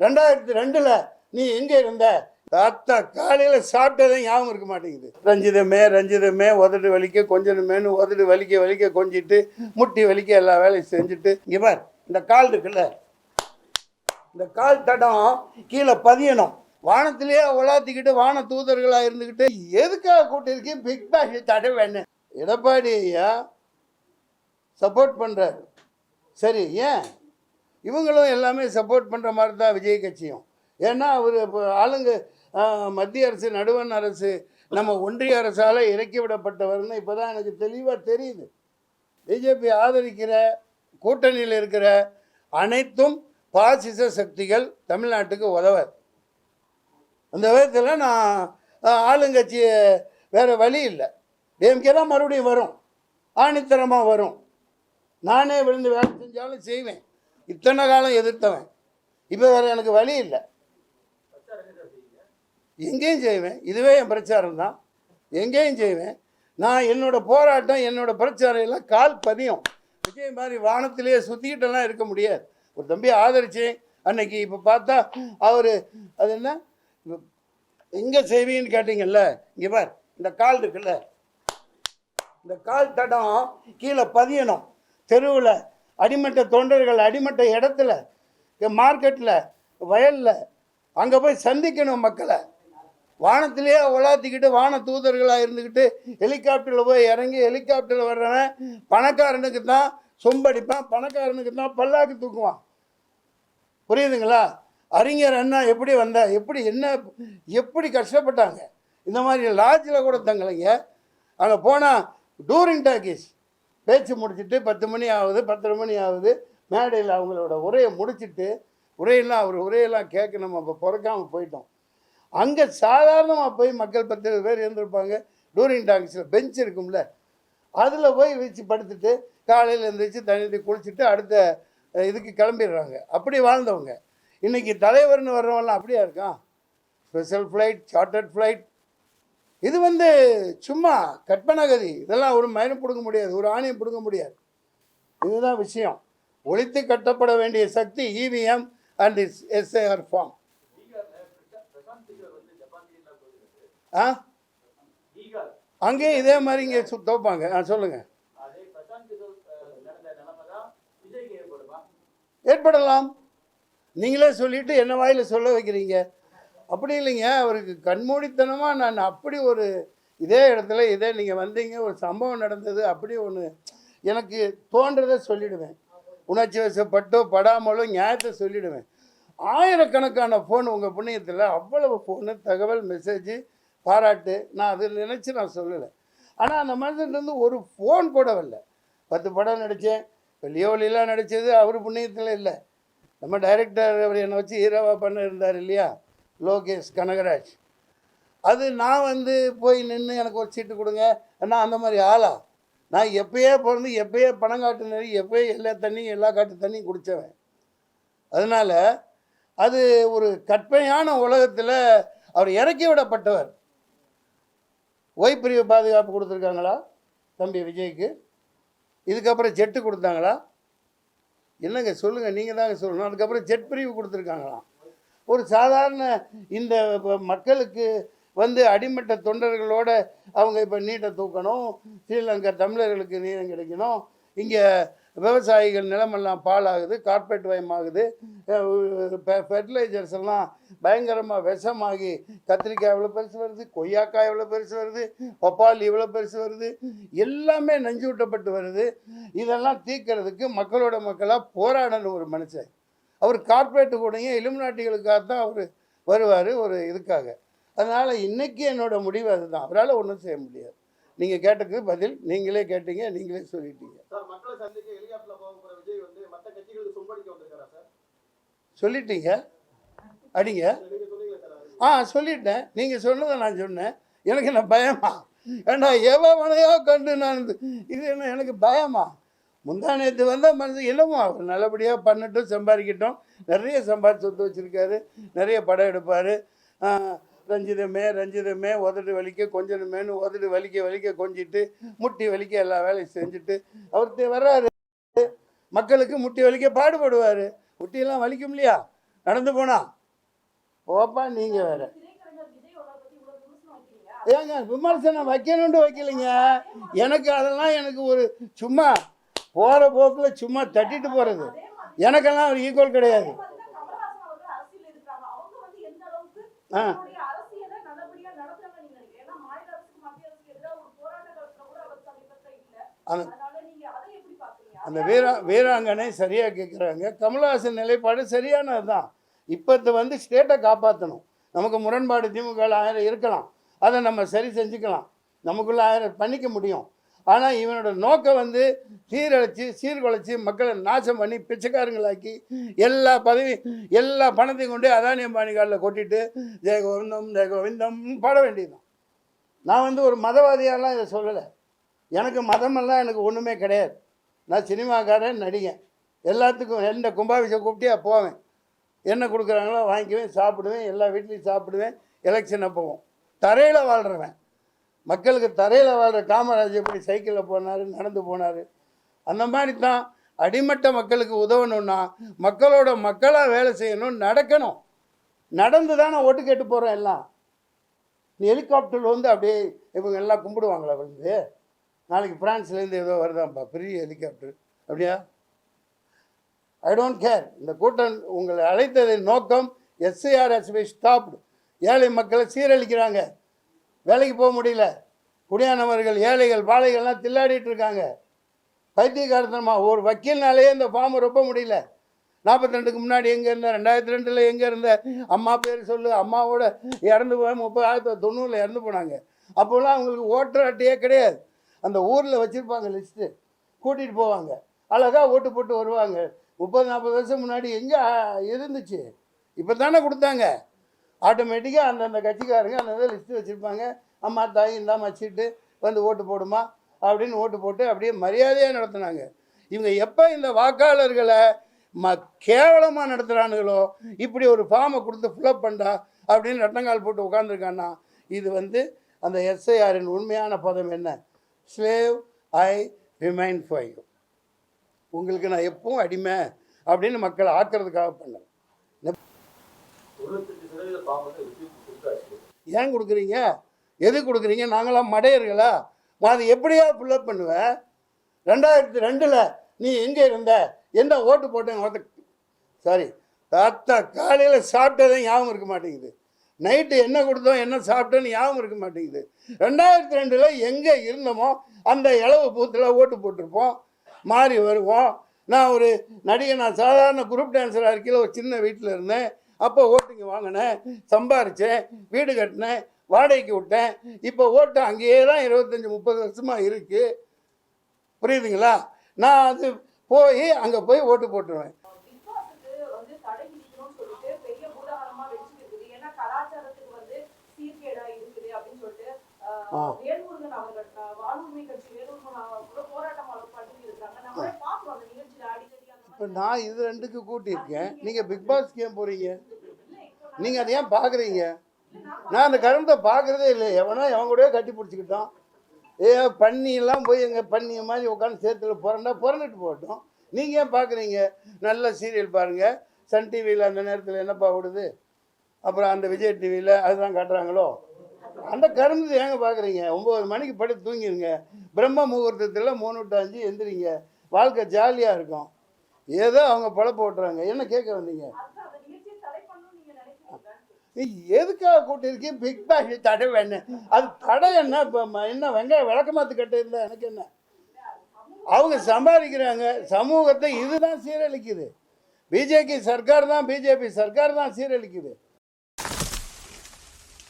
ரெண்டாயிரத்தி ரெண்டில் நீ எங்கே இருந்த? அத்தா காலையில் சாப்பிட்டதே ஞாபகம் இருக்க மாட்டேங்குது. ரஞ்சிதமே ரஞ்சிதமே உதடு வலிக்க கொஞ்சணுமேனு உதடு வலிக்க வலிக்க கொஞ்சிட்டு முட்டி வலிக்க எல்லா வேலையும் செஞ்சுட்டு இங்கே பார் இந்த கால் இருக்குல்ல? இந்த கால் தடம் கீழே பதியணும். வானத்திலேயே உலாத்திக்கிட்டு வான தூதர்களாக இருந்துக்கிட்டு எதுக்காக கூட்டிருக்கு பிக் பாஷ் தடை வேணும் எடப்பாடி ஐயா சப்போர்ட் பண்ணுறாரு சரி ஏன்? இவங்களும் எல்லாமே சப்போர்ட் பண்ணுற மாதிரி தான் விஜய் கட்சியும். ஏன்னா அவர் இப்போ ஆளுங்க மத்திய அரசு நடுவண் அரசு நம்ம ஒன்றிய அரசால் இறக்கி விடப்பட்டவர்னு இப்போ தான் எனக்கு தெளிவாக தெரியுது. பிஜேபி ஆதரிக்கிற கூட்டணியில் இருக்கிற அனைத்தும் பாசிச சக்திகள் தமிழ்நாட்டுக்கு உதவாது அந்த விதத்தில் நான் ஆளுங்கட்சியை ஆளுங்கட்சி வேறு வழி இல்லை. டிஎம்கே தான் மறுபடியும் வரும். ஆணித்தரமாக வரும். நானே விழுந்து வேலை செஞ்சாலும் செய்வேன். இத்தனை காலம் எதிர்த்தவன். இப்போ வேறு எனக்கு வழி இல்லை. எங்கேயும் செய்வேன். இதுவே என் பிரச்சாரம் தான். எங்கேயும் செய்வேன். நான் என்னோடய போராட்டம் என்னோடய பிரச்சாரம் எல்லாம் கால் பதியும். விஜய் மாதிரி வானத்திலேயே சுற்றிக்கிட்டெல்லாம் இருக்க முடியாது. ஒரு தம்பி ஆதரிச்சேன். அன்னைக்கு இப்போ பார்த்தா அவர் அது என்ன? எங்கே செய்வீங்கன்னு கேட்டீங்கல்ல இங்கே பார் இந்த கால் இருக்குல்ல. இந்த கால் தடம் கீழே பதியணும். தெருவில் அடிமட்ட தொண்டர்கள் அடிமட்ட இடத்துல மார்க்கெட்டில் வயலில் அங்கே போய் சந்திக்கணும் மக்களை. வானத்திலேயே உலாத்திக்கிட்டு வான தூதர்களாக இருந்துக்கிட்டு ஹெலிகாப்டரில் போய் இறங்கி ஹெலிகாப்டரில் வர்றவன் பணக்காரனுக்கு தான் சொம்படிப்பான் பணக்காரனுக்கு தான் பல்லாக்கு தூக்குவான். புரியுதுங்களா? அறிஞர் அண்ணா எப்படி வந்தா எப்படி என்ன எப்படி கஷ்டப்பட்டாங்க? இந்த மாதிரி லாட்ஜில் கூட தங்கலைங்க. அங்கே போனால் டூரிங் டாக்கீஸ் பேச்சு முடிச்சுட்டு பத்து மணி ஆகுது பத்தரை மணி ஆகுது. மேடையில் அவங்களோட உரையை முடிச்சிட்டு உரையெல்லாம் அவர் உரையெல்லாம் கேட்க நம்ம அப்போ பிறக்காமல் போயிட்டோம். அங்கே சாதாரணமாக போய் மக்கள் பத்து பேர் இருந்திருப்பாங்க. டூரிங் டாங்ஸில் பெஞ்ச் இருக்கும்ல. அதில் போய் வீச்சு படுத்துட்டு காலையில் எழுந்திரிச்சு தண்ணி குளிச்சுட்டு அடுத்த இதுக்கு கிளம்பிடுறாங்க. அப்படி வாழ்ந்தவங்க. இன்றைக்கி தலைவர்னு வர்றவங்களாம் அப்படியா இருக்கான்? ஸ்பெஷல் ஃப்ளைட் சார்ட்டர்ட் ஃப்ளைட் இது வந்து சும்மா கற்பனகதி. இதெல்லாம் ஒரு மயனம் பிடுங்க முடியாது ஒரு ஆணையம் பிடுங்க முடியாது. இதுதான் விஷயம். ஒழித்து கட்டப்பட வேண்டிய சக்தி EVM and is SAR form ஆ? அங்கேயும் இதே மாதிரி இங்கே சு தோப்பாங்க ஆ சொல்லுங்கள் ஏற்படலாம். நீங்களே சொல்லிட்டு என்ன வாயில் சொல்ல வைக்கிறீங்க? அப்படி இல்லைங்க. அவருக்கு கண்மூடித்தனமாக நான் அப்படி ஒரு இதே இடத்துல இதே நீங்கள் வந்தீங்க ஒரு சம்பவம் நடந்தது அப்படி ஒன்று எனக்கு தோன்றதை சொல்லிடுவேன். உணர்ச்சி வசப்பட்டோ படாமலோ நியாயத்தை சொல்லிடுவேன். ஆயிரக்கணக்கான ஃபோன் உங்கள் புண்ணியத்தில் அவ்வளவு ஃபோனு தகவல் மெசேஜ் பாராட்டு நான் அதை நினச்சி நான் சொல்லலை. ஆனால் அந்த மனுஷன்லேருந்து ஒரு ஃபோன் கூட வரல. பத்து படம் நடித்தேன் லியோ லியோலிலாம் நடித்தது அவர் புண்ணியத்தில் இல்லை. நம்ம டைரக்டர் அவர் என்னை வச்சு ஹீரோவாக பண்ண இருந்தார் இல்லையா? லோகேஷ் கனகராஜ். அது நான் வந்து போய் நின்று எனக்கு ஒரு சீட்டு கொடுங்க நான் அந்த மாதிரி ஆளா? நான் எப்பயே பிறந்து எப்பயே பணம் காட்டு நெறி எப்பயே எல்லா தண்ணியும் எல்லா காட்டு தண்ணியும் குடித்தவன் அதனால் அது ஒரு கற்பனையான உலகத்தில் அவர் இறக்கி விடப்பட்டவர். ஓய்பிரிவு பாதுகாப்பு கொடுத்துருக்காங்களா தம்பி விஜய்க்கு? இதுக்கப்புறம் ஜெட்டு கொடுத்தாங்களா? என்னங்க சொல்லுங்கள் நீங்கள் தாங்க சொல்லணும். அதுக்கப்புறம் ஜெட் பிரிவு கொடுத்துருக்காங்களாம். ஒரு சாதாரண இந்த மக்களுக்கு வந்து அடிமட்ட தொண்டர்களோட அவங்க இப்போ நீட்டை தூக்கணும் ஸ்ரீலங்கா தமிழர்களுக்கு நீளம் கிடைக்கணும் இங்கே விவசாயிகள் நிலமெல்லாம் பாழாகுது கார்பரேட் வயமாகுது ஃபெர்டிலைசர்ஸ் எல்லாம் பயங்கரமாக விஷமாகி கத்திரிக்காய் எவ்வளோ பெருசு வருது கொய்யாக்காய் எவ்வளோ பெருசு வருது பப்பாளி இவ்வளோ பெருசு வருது எல்லாமே நஞ்சு ஊட்டப்பட்டு வருது. இதெல்லாம் தீர்க்கறதுக்கு மக்களோட மக்களாக போராடணும் ஒரு மனுஷன். அவர் கார்ப்பரேட்டு கூடயும் இலுமினாட்டிகளுக்காக தான் அவர் வருவார் ஒரு இதுக்காக. அதனால் இன்னைக்கு என்னோட முடிவு அதுதான். அவரால் ஒன்றும் செய்ய முடியாது. நீங்கள் கேட்டதுக்கு பதில் நீங்களே கேட்டீங்க நீங்களே சொல்லிட்டீங்க. சொல்லிட்டீங்க? அடிங்க. ஆ சொல்லிட்டேன். நீங்கள் சொன்னதை நான் சொன்னேன். எனக்கு என்ன பயமா? ஏண்டா எவனையோ கண்டு நான் இது என்ன எனக்கு பயமா? முந்தா நேற்று வந்தால் மனசு இல்லைம்மா அவர் நல்லபடியாக பண்ணட்டும் சம்பாதிக்கட்டும். நிறைய சம்பாதி சொத்து வச்சுருக்காரு. நிறைய படம் எடுப்பார். ரஞ்சிதமே ரஞ்சிதமே உதடு வலிக்க கொஞ்சணுமேனு உதடு வலிக்க வலிக்க கொஞ்சிட்டு முட்டி வலிக்க எல்லா வேலையும் செஞ்சுட்டு அவர் வர்றாரு. மக்களுக்கு முட்டி வலிக்க பாடுபடுவார். முட்டியெல்லாம் வலிக்கும் இல்லையா? நடந்து போனா. ஓப்பா நீங்கள் வேற. ஏங்க விமர்சனம் வைக்கணும்னு வைக்கலைங்க. எனக்கு அதெல்லாம் எனக்கு ஒரு சும்மா போகிற போக்கில் சும்மா தட்டிட்டு போகிறது எனக்கெல்லாம் அவர் ஈக்குவல் கிடையாது. ஆ. அந்த- அந்த வீரா வீராங்கனை சரியாக கேட்குறாங்க கமல்ஹாசன் நிலைப்பாடு சரியானது தான் இப்போத்து வந்து ஸ்டேட்டை காப்பாற்றணும் நமக்கு முரண்பாடு திமுக ஆயிரம் இருக்கலாம். அதை நம்ம சரி செஞ்சுக்கலாம். நமக்குள்ள ஆயிரம் பண்ணிக்க முடியும். ஆனால் இவனோட நோக்கம் வந்து சீரழிச்சு சீர்குலைச்சி மக்களை நாசம் பண்ணி பிச்சைக்காரங்களாக்கி எல்லா பதவி எல்லா பணத்தையும் கொண்டு அதானி அம்பானி காலில் கொட்டிட்டு ஜெய கோவிந்தம் ஜெய கோவிந்தம் பாட வேண்டியதுதான். நான் வந்து ஒரு மதவாதியாலாம் இதை சொல்லலை. எனக்கு மதமெல்லாம் எனக்கு ஒன்றுமே கிடையாது. நான் சினிமாக்காரன் நடிகன். எல்லாத்துக்கும் எந்த கும்பாபிஷம் கூப்பிட்டியா போவேன். என்ன கொடுக்குறாங்களோ வாங்கிக்குவேன் சாப்பிடுவேன் எல்லா வீட்லேயும் சாப்பிடுவேன் எலெக்ஷன் அப்போவும். தரையில் வாழ்கிறவன் மக்களுக்கு தரையில் வாழ்கிற காமராஜ் எப்படி சைக்கிளில் போனார் நடந்து போனார்? அந்த மாதிரி தான் அடிமட்ட மக்களுக்கு உதவணும்னா மக்களோட மக்களாக வேலை செய்யணும் நடக்கணும். நடந்து தானே ஓட்டு கேட்டு போகிறோம் எல்லாம். நீ ஹெலிகாப்டரில் வந்து அப்படியே இவங்க எல்லாம் கும்பிடுவாங்களா வந்து? நாளைக்கு ஃப்ரான்ஸ்லேருந்து ஏதோ வருதாம்ப்பா பெரிய ஹெலிகாப்டர் அப்படியா? ஐ டோன்ட் கேர் இந்த கூட்டம் உங்களை அழைத்ததின் நோக்கம் எஸ்ஐஆர்எஸ்பி ஸ்டாப்டு ஏழை மக்களை சீரழிக்கிறாங்க. வேலைக்கு போக முடியல. குடியானவர்கள் ஏழைகள் பாலைகள்லாம் தில்லாடிட்டு இருக்காங்க. பைத்தியக்காரத்தனமா ஒரு வக்கீல்னாலேயே இந்த ஃபார்மை ரொப்ப முடியல. நாற்பத்தி ரெண்டுக்கு முன்னாடி எங்கே இருந்த ரெண்டாயிரத்தி ரெண்டில் எங்கே இருந்த அம்மா பேர் சொல்லு அம்மாவோட இறந்து போய் முப்பது ஆயிரத்தி தொண்ணூறில் இறந்து போனாங்க. அப்போல்லாம் அவங்களுக்கு ஓட்டர் அட்டையே கிடையாது. அந்த ஊரில் வச்சுருப்பாங்க லிஸ்ட்டு கூட்டிகிட்டு போவாங்க. அழகாக ஓட்டு போட்டு வருவாங்க. முப்பது நாற்பது வருஷம் முன்னாடி எங்கே இருந்துச்சு. இப்போ தானே கொடுத்தாங்க. ஆட்டோமேட்டிக்காக அந்தந்த கட்சிக்காரங்க அந்தந்த லிஸ்ட்டு வச்சுருப்பாங்க. அம்மா தாய் இந்தாம்மா சீட்டு வந்து ஓட்டு போடுமா அப்படின்னு ஓட்டு போட்டு அப்படியே மரியாதையாக நடத்துனாங்க. இவங்க எப்போ இந்த வாக்காளர்களை ம கேவலமாக நடத்துகிறானுங்களோ இப்படி ஒரு ஃபார்மை கொடுத்து ஃபில்அப் பண்ணா அப்படின்னு ரட்டங்கால் போட்டு உட்காந்துருக்கான்னா இது வந்து அந்த எஸ்ஐஆரின் உண்மையான பதம் என்ன? Slave I remain for you உங்களுக்கு நான் எப்பவும் அடிமை அப்படின்னு மக்களை ஆக்கிறதுக்காக பண்ணேன் ஏன் கொடுக்குறீங்க? எது கொடுக்குறீங்க? நாங்களாம் மடையர்களா? நான் அதை எப்படியா ஃபில்லப் பண்ணுவேன்? ரெண்டாயிரத்தி ரெண்டில் நீ எங்கே இருந்த? என்ன ஓட்டு போட்டேன்? ஒருத்த சாரி தாத்தா காலையில் சாப்பிட்டதே ஞாபகம் இருக்க மாட்டேங்குது. நைட்டு என்ன கொடுத்தோம்? என்ன சாப்பிட்டோன்னு ஞாபகம் இருக்க மாட்டேங்குது. ரெண்டாயிரத்தி ரெண்டில் எங்கே இருந்தோமோ அந்த இளவு பூத்தில் ஓட்டு போட்டிருப்போம். மாறி வருவோம். நான் ஒரு நடிகை நான் சாதாரண குரூப் டான்ஸராக இருக்கையில் ஒரு சின்ன வீட்டில் இருந்தேன். அப்போ ஓட்டுங்க வாங்கினேன் சம்பாரித்தேன் வீடு கட்டினேன் வாடகைக்கு விட்டேன். இப்போ ஓட்டு அங்கேயே தான் இருபத்தஞ்சி முப்பது வருஷமாக இருக்குது புரியுதுங்களா? நான் அது போய் அங்கே போய் ஓட்டு போட்டுருவேன். ஆ. இப்போ நான் இது ரெண்டுக்கு கூட்டியிருக்கேன். நீங்கள் பிக் பாஸ்க்கு ஏன் போகிறீங்க நீங்கள் அதை ஏன் பார்க்குறீங்க நான் அந்த கருமத்தை பார்க்குறதே இல்லை. எவனோ எவன் கூடயே கட்டி பிடிச்சிக்கிட்டோம் ஏ பண்ணியெல்லாம் போய் எங்கள் பண்ணிய மாதிரி உட்காந்து சேர்த்துல புரண்டா புரண்டுட்டு போகட்டும். நீங்கள் ஏன் பார்க்குறீங்க நல்ல சீரியல் பாருங்கள் சன் டிவியில் அந்த நேரத்தில் என்னப்பா ஓடுது? அப்புறம் அந்த விஜய் டிவியில் அதுதான் காட்டுறாங்களோ? அந்த கரும்பு ஏங்க பார்க்குறீங்க ஒம்பது மணிக்கு படுத்து தூங்கிடுங்க பிரம்ம முகூர்த்தத்தில் மூணு டு அஞ்சு எந்திரிங்க. வாழ்க்கை ஜாலியாக இருக்கும். ஏதோ அவங்க பழப்ப ஓட்டுறாங்க. என்ன கேட்க வந்தீங்க? நீ எதுக்காக கூட்டியிருக்கீங்க பிக் பாஸ் தடை வேணும் அது தடை என்ன? இப்போ என்ன வெங்காய விளக்கமாத்து கட்ட இருந்தால் எனக்கு என்ன? அவங்க சம்பாதிக்கிறாங்க. சமூகத்தை இதுதான் சீரழிக்குது. பிஜேபி சர்க்கார் தான் பிஜேபி சர்க்கார் தான் சீரழிக்குது.